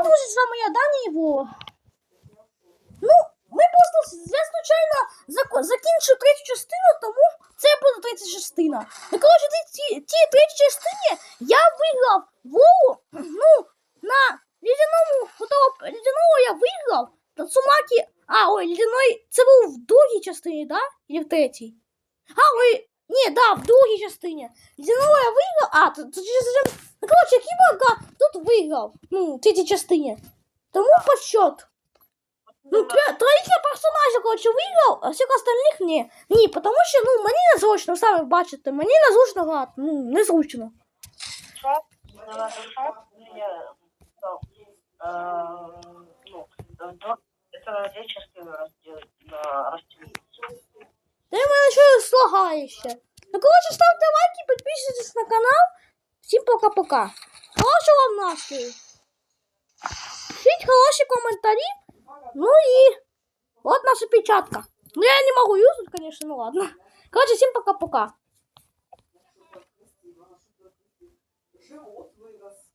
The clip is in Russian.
друзі, з вами я Дані Іво. Ну, ми просто я случайно зак- закінчив третю частину, тому це буде третя частина. Ну, коротше, ті, ті, ті третій частині я виграв Вову, ну, на лідяному, того лідяного я виграв, та Цумакі, а, ой, лідяної, це був в другій частині, да? Или в третій? А, ой, ні, да, в другій частині. Лідяного я виграв, а, то, то, то, ну, коротше, Кіборга тут виграв, ну, в третій частині. Тому по счету. Ну, тро- троїх я персонажів, коротше, виграв, а всіх остальних ні. Ні, тому що, ну, мені незручно, самі бачите, мені незручно грати, ну, незручно. шаг, давай шаг, я, ну, э, ну, в два, это на две частины разделить, на разделить. Та й в мене щось лагає ще. Ну, коротше, ставте лайки, підписуйтесь на канал. Всім пока-пока. Хорошого вам настрою. Пишіть хороші коментарі. Ну і от наша печатка. Ну, я не могу юзать, конечно, ну ладно. Короче, всем пока-пока. Живот вырос.